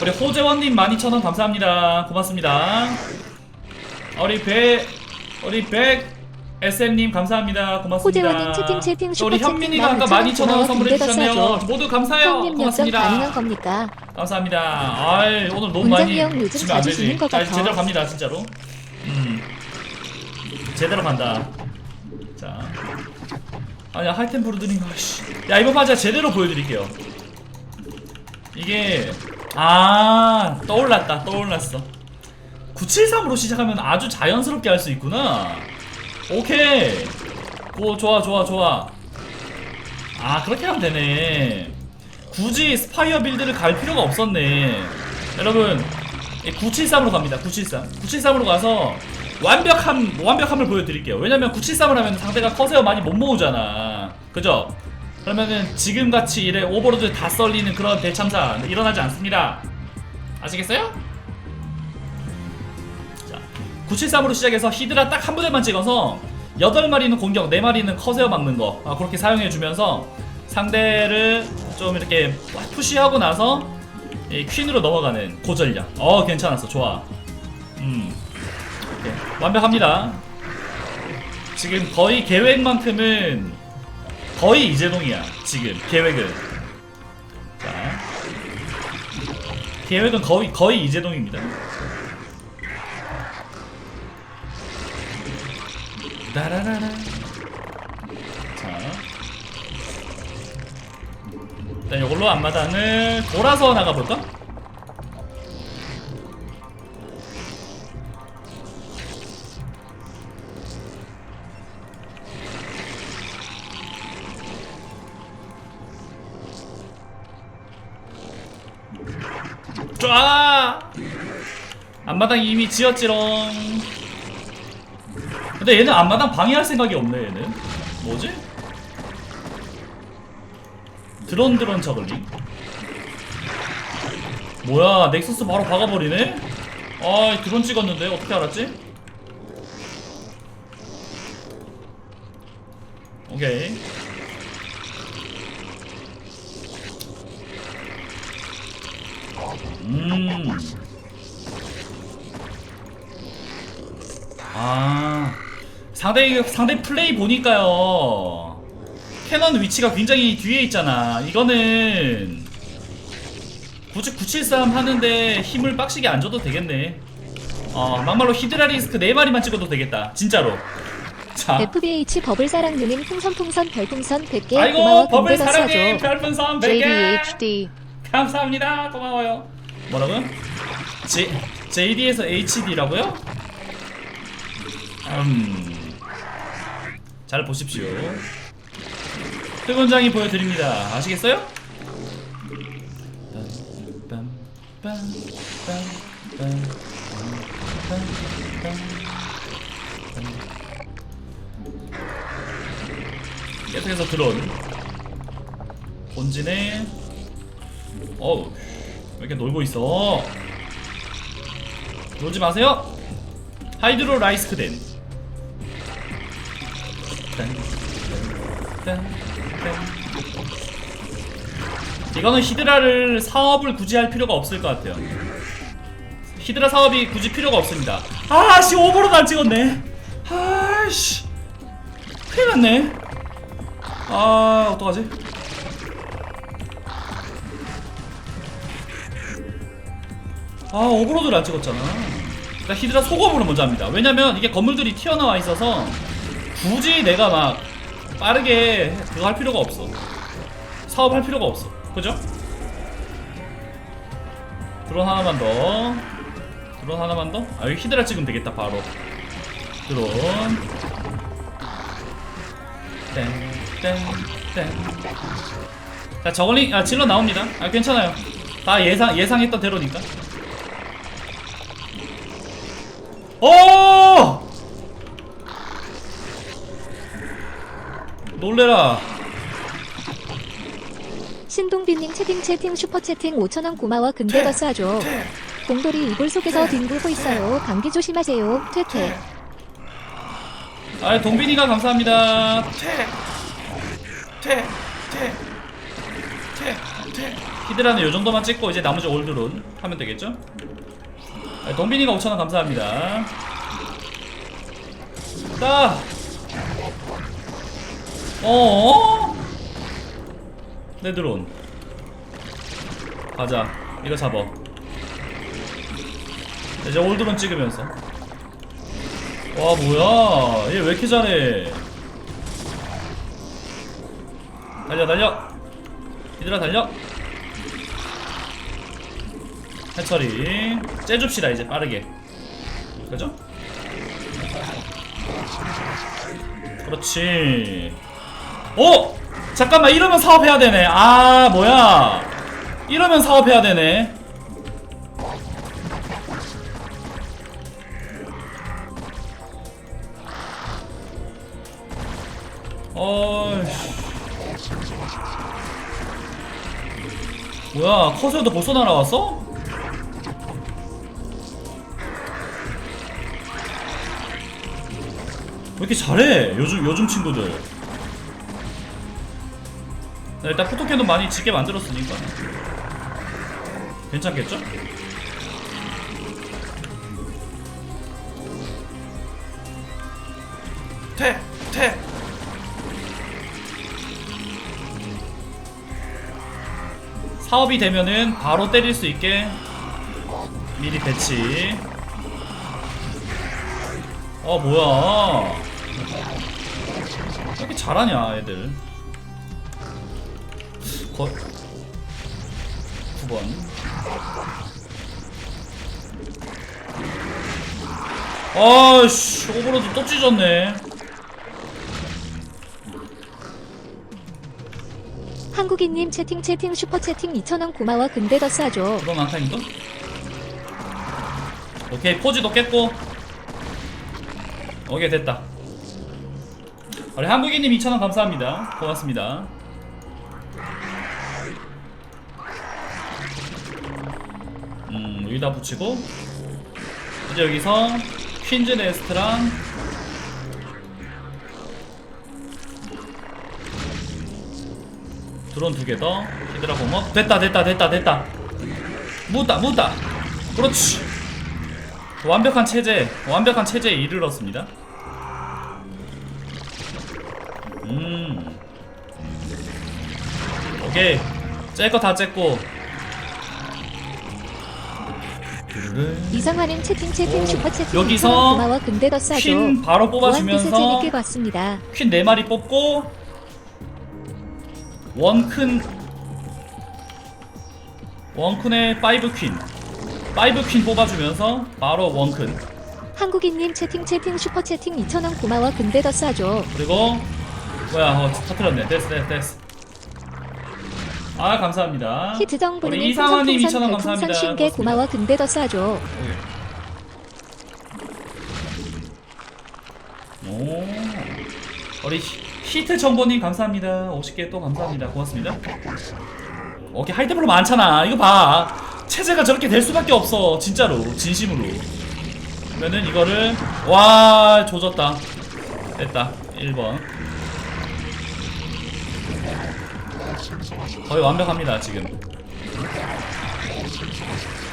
우리 호재원님 12,000원 감사합니다. 고맙습니다. 우리 배, 우리 백 SM님 감사합니다. 고맙습니다. 호재원님 채팅 채팅 또 우리 슈퍼 현민이가 채팅 아까 12,000원 선물해 주셨네요. 모두 감사해요. 고맙습니다. 겁니까? 감사합니다. 아이, 오늘 너무 많이 원장이 형 요즘 주면 안 자주 되지. 주는 것 자, 같아. 제대로 갑니다, 진짜로. 음. 제대로 간다. 자. 아니야, 하이템프로 드린 거, 씨. 야, 이번 판 제가 제대로 보여드릴게요. 이게, 아, 떠올랐다, 떠올랐어. 973으로 시작하면 아주 자연스럽게 할 수 있구나. 오케이. 오, 좋아, 좋아, 좋아. 아, 그렇게 하면 되네. 굳이 스파이어 빌드를 갈 필요가 없었네. 여러분, 973으로 갑니다. 973. 973으로 가서 완벽함, 완벽함을 보여드릴게요. 왜냐면 973을 하면 상대가 커세어 많이 못 모으잖아. 그죠? 그러면은 지금같이 이래 오버로드 다 썰리는 그런 대참사 일어나지 않습니다. 아시겠어요? 자, 973으로 시작해서 히드라 딱 한 부대만 찍어서 8마리는 공격, 4마리는 커세어 막는 거 아, 그렇게 사용해주면서 상대를 좀 이렇게 푸시하고 나서 이 퀸으로 넘어가는 고전력 어 괜찮았어 좋아 음 오케이. 완벽합니다 지금 거의 계획만큼은 거의 이재동이야 지금 계획은. 자. 계획은 거의 거의 이재동입니다. 따라라라. 자. 일단 이걸로 앞마당을 돌아서 나가볼까? 앞마당 이미 지었지롱 근데 얘는 앞마당 방해할 생각이 없네 얘는 뭐지? 드론 드론 저글링 뭐야 넥서스 바로 박아버리네? 아 드론 찍었는데 어떻게 알았지? 오케이 음. 아. 상대 상대 플레이 보니까요. 캐논 위치가 굉장히 뒤에 있잖아. 이거는 굳이 973 하는데 힘을 빡시게 안 줘도 되겠네. 어, 막말로 히드라 리스크 4마리만 찍어도 되겠다. 진짜로. 자. FBH 버블사랑 누님 풍선풍선 별풍선 100개 아이고, 고마워 버블 군대가 사랑님 쏴줘. 별풍선 100개. JDHD 감사합니다. 고마워요. 뭐라고요? J, JD에서 HD라고요? 음. 잘 보십시오. 특원장이 보여드립니다. 아시겠어요? 계속해서 드론 본진에 어우 왜 이렇게 놀고 있어 놀지 마세요 하이드로 라이스크덴 딴, 딴. 이거는 히드라를 사업을 굳이 할 필요가 없을 것 같아요. 히드라 사업이 굳이 필요가 없습니다. 아씨 오버로드 안 찍었네. 아씨 큰일 났네. 아 어떡하지? 아 오버로드를 안 찍었잖아. 일단 히드라 소금으로 먼저 합니다. 왜냐면 이게 건물들이 튀어나와 있어서 굳이 내가 막 빠르게 그거 할 필요가 없어. 사업할 필요가 없어. 그죠? 드론 하나만 더. 드론 하나만 더? 아 여기 히드라 찍으면 되겠다 바로. 드론. 땡땡땡. 자 저걸링 아 질러 나옵니다. 아 괜찮아요. 다 예상 예상했던 대로니까. 오! 놀래라. 신동빈님 채팅 채팅 슈퍼 채팅 5천원 고마워 군대가 쏴줘. 공돌이 이불 속에서 뒹굴고 있어요. 감기 조심하세요. 퇴퇴. 아, 동빈이가 감사합니다. 퇴, 퇴, 퇴, 퇴, 퇴, 히드라는 요 정도만 찍고 이제 나머지 올드론 하면 되겠죠? 네, 동빈이가 5천원 감사합니다 따 어어? 내 드론. 가자. 이거 잡아. 이제 올드론 찍으면서. 와 뭐야? 얘 왜 이렇게 잘해? 달려 달려. 얘들아 달려. 해처리. 째줍시다 이제. 빠르게. 그죠? 그렇지 어? 잠깐만 이러면 사업해야 되네. 아 뭐야? 이러면 사업해야 되네. 어이씨. 뭐야 커세어도 벌써 날아왔어? 왜 이렇게 잘해 요즘 요즘 친구들 나 일단 포토캐논 많이 짓게 만들었으니까 괜찮겠죠? 퇴! 퇴! 사업이 되면은 바로 때릴 수 있게 미리 배치 어 뭐야 왜 이렇게 잘하냐 애들 거 9번. 아씨 오버로드 또 찢었네. 한국인님 채팅 채팅 슈퍼 채팅 2,000원 고마워 근데 더 싸줘. 그건 안타인가? 오케이 포즈도 깼고. 오케이 됐다. 우리 한국인님 2,000원 감사합니다. 고맙습니다 여기다 붙이고. 이제 여기서 퀸즈 네스트랑 드론 두 개 더. 히드라 공업. 됐다 됐다 됐다 됐다. 묻다 묻다. 그렇지. 완벽한 체제 완벽한 체제에 이르렀습니다. 음. 오케이. 째거 다 째고 이상하는 채팅 채팅 오, 슈퍼 채팅 여기서 2,000원 고마워 근데 더 싸줘. 퀸 바로 뽑아주면서 재밌게 봤습니다. 퀸 4마리 뽑고 원큰 원큰의 5퀸 5퀸 뽑아주면서 바로 원큰 한국인님 채팅 채팅 슈퍼 채팅 2,000원 고마워 근데 더 싸줘. 그리고 뭐야 어 터트렸네 됐어 됐어 됐어 아 감사합니다. 히트정 우리 부르는 이상화님 풍선 2,000원 풍선 감사합니다. 별풍선 50개 고마워 근데 더 싸줘. 오. 우리 히- 히트 정보님 감사합니다. 50개 또 감사합니다. 고맙습니다. 오케이 하이템플로 많잖아. 이거 봐. 체제가 저렇게 될 수밖에 없어. 진짜로. 진심으로. 그러면은 이거를 와 조졌다. 됐다. 1번 거의 완벽합니다 지금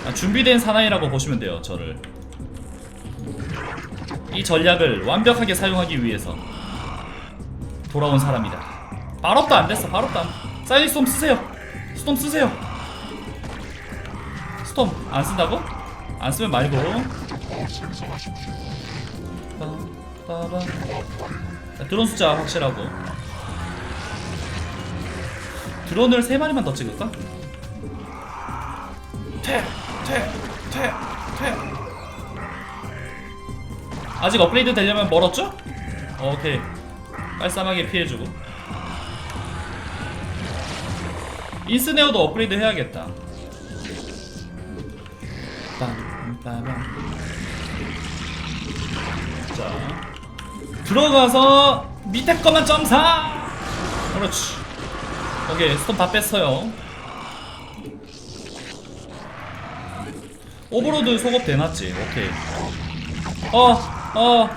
아, 준비된 사나이라고 보시면 돼요 저를 이 전략을 완벽하게 사용하기 위해서 돌아온 사람이다. 발업도 안 됐어. 발업도 안. 사이닉 스톰 쓰세요. 스톰 쓰세요. 스톰 안 쓴다고? 안 쓰면 말고. 빠, 빠바. 자, 드론 숫자 확실하고. 드론을 세 마리만 더 찍을까? 퇴, 퇴, 퇴, 퇴. 아직 업그레이드 되려면 멀었죠? 오케이 깔쌈하게 피해주고 인스네어도 업그레이드 해야겠다 자 들어가서 밑에 거만 점사 그렇지 오케이 스톤 다 뺐어요. 오버로드 속업 대놨지? 오케이. 어, 어.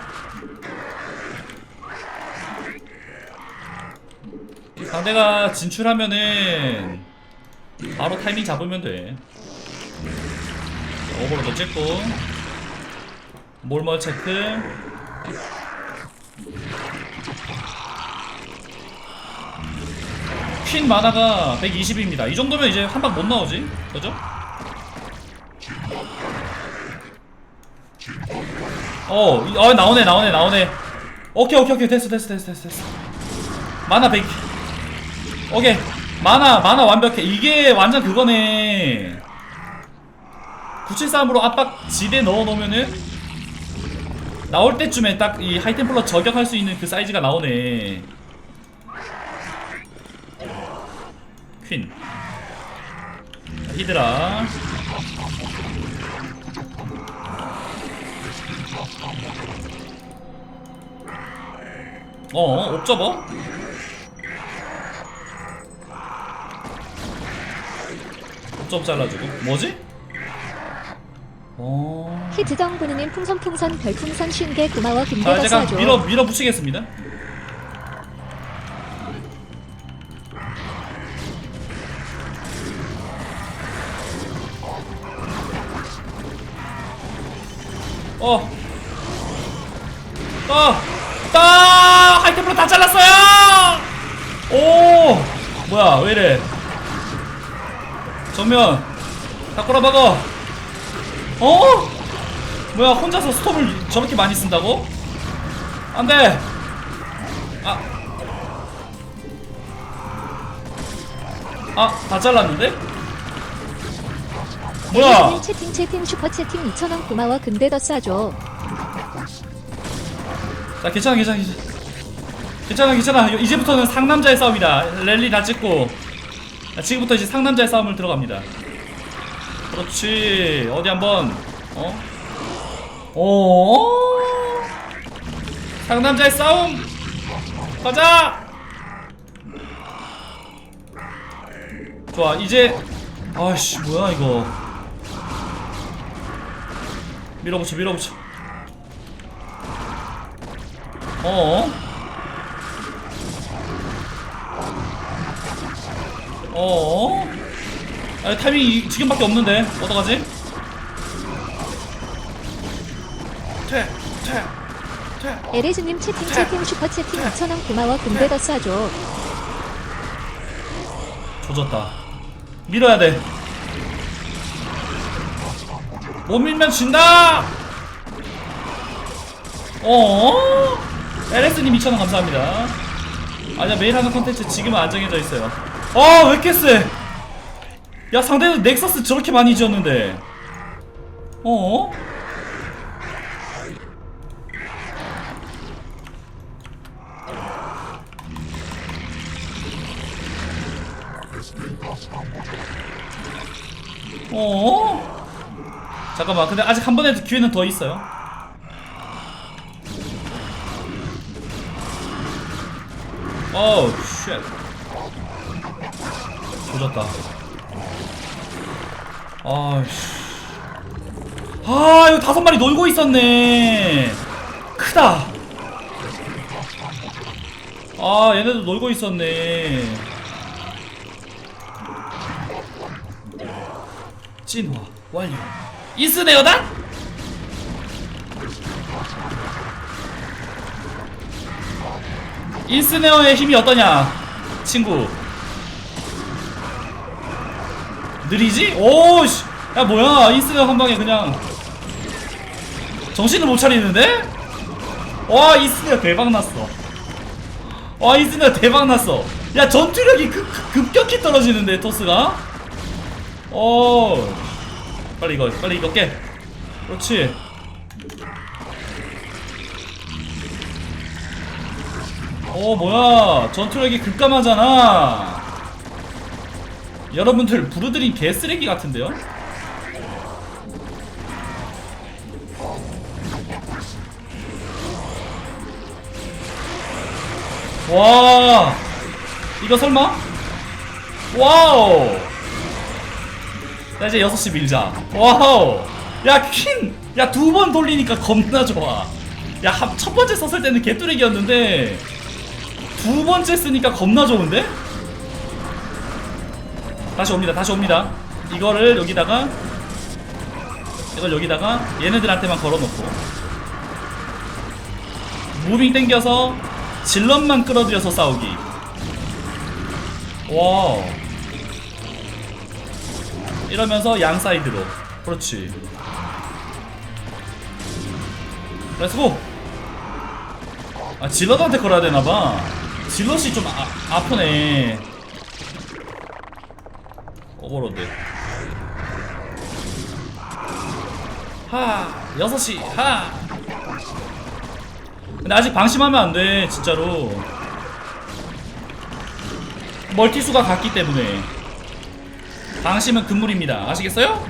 상대가 진출하면은 바로 타이밍 잡으면 돼. 오버로도 찍고. 몰몰 체크 퀸 마나가 120입니다. 이 정도면 이제 한 방 못 나오지? 그죠? 어, 이- 어 나오네 나오네 나오네. 오케이 오케이 오케이. 됐어 됐어 됐어 됐어 됐어. 마나 100 오케이. 마나 마나 완벽해. 이게 완전 그거네. 973으로 압박 지대 넣어 놓으면은 나올 때쯤에 딱 이 하이템플러 저격할 수 있는 그 사이즈가 나오네 퀸 자, 히드라 어 옵저버 옵저버 잘라주고 뭐지? 어... 히트정 부느님 풍선 풍선 별풍선 50개 고마워 자 금대가 제가 쏴줘. 밀어 밀어 붙이겠습니다. 어. 따! 따! 하이템플로 다 잘랐어요! 오! 뭐야, 왜 이래? 정면! 다 꼬라박어! 어? 뭐야, 혼자서 스톱을 저렇게 많이 쓴다고? 안 돼! 아. 아, 다 잘랐는데? 뭐야? 채팅 채팅 슈퍼 채팅 2,000원 고마워. 근대 더 쏴줘. 자 괜찮아 괜찮아 괜찮아. 괜찮아 괜찮아. 이- 이제부터는 상남자의 싸움이다. 랠리 다 찍고. 자, 지금부터 이제 상남자의 싸움을 들어갑니다. 그렇지. 어디 한번. 어? 어? 상남자의 싸움! 가자! 좋아 이제. 아씨 뭐야 이거 밀어붙여 밀어붙여 어? 어? 아, 타이밍 이- 지금밖에 없는데 어떡하지? 퇴, 퇴, 퇴. 에레스님 채팅 채팅 슈퍼 채팅 2,000원 고마워 근대 더 쏴줘. 조졌다. 밀어야 돼. 못 밀면 진다. 어? LS님 2,000원 감사합니다. 아니야 매일 하는 컨텐츠 지금은 안 정해져 있어요. 아 왜 이렇게 세? 야 상대는 넥서스 저렇게 많이 지었는데. 어? 어? 잠깐만. 근데 아직 한 번의 기회는 더 있어요. 어우 쉣 조졌다. 아씨. 아 이거 다섯 마리 놀고 있었네. 크다. 아 얘네도 놀고 있었네. 진화 완료 이스네어다? 인스네어의 힘이 어떠냐 친구? 느리지? 오씨! 야 뭐야? 인스네어 한 방에 그냥 정신을 못 차리는데? 와 인스네어 대박 났어. 와 인스네어 대박 났어. 야 전투력이 급, 급- 급격히 떨어지는데 토스가? 어 빨리 이거 빨리 이거 깨. 그렇지. 어 뭐야. 전투력이 급감하잖아. 여러분들 부르드린 개쓰레기 같은데요? 와. 이거 설마? 와우 자 이제 6시 밀자. 와우. 야퀸야 두 번 돌리니까 겁나 좋아. 야 첫 번째 썼을 때는 개뚜레기였는데 두 번째 쓰니까 겁나 좋은데? 다시 옵니다 다시 옵니다. 이거를 여기다가 이걸 여기다가 얘네들한테만 걸어놓고 무빙 땡겨서 질럿만 끌어들여서 싸우기. 와 이러면서 양 사이드로. 그렇지. 렛츠고 아 질럿한테 걸어야 되나봐. 질럿이 좀 아, 아프네. 오버로드. 하 6시 하. 근데 아직 방심하면 안 돼 진짜로. 멀티수가 같기 때문에 방심은 금물입니다 아시겠어요?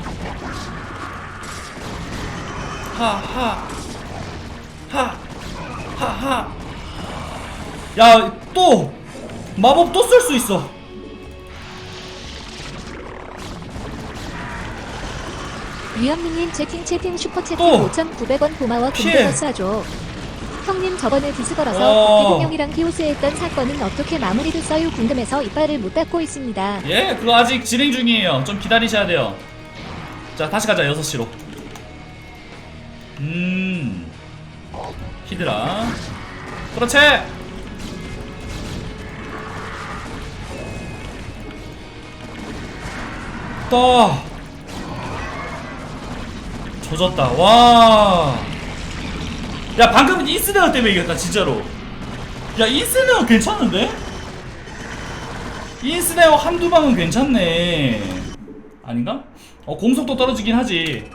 하하 하 하하 야 또 마법 또 쓸 수 있어 위험님 채팅 채팅 슈퍼채팅 또! 5,900원 고마워. 근데 버스하죠. 형님 저번에 디스 걸어서 어. 박태균 형이랑 히오스 했던 사건은 어떻게 마무리됐어요? 궁금해서 이빨을 못 닫고 있습니다. 예, 그거 아직 진행 중이에요. 좀 기다리셔야 돼요. 자, 다시 가자, 6시로. 음. 히드라. 그렇지! 떠! 조졌다. 와. 야, 방금은 인스네어 때문에 이겼다, 진짜로. 야, 인스네어 괜찮은데? 인스네어 한두 방은 괜찮네. 아닌가? 어, 공속도 떨어지긴 하지.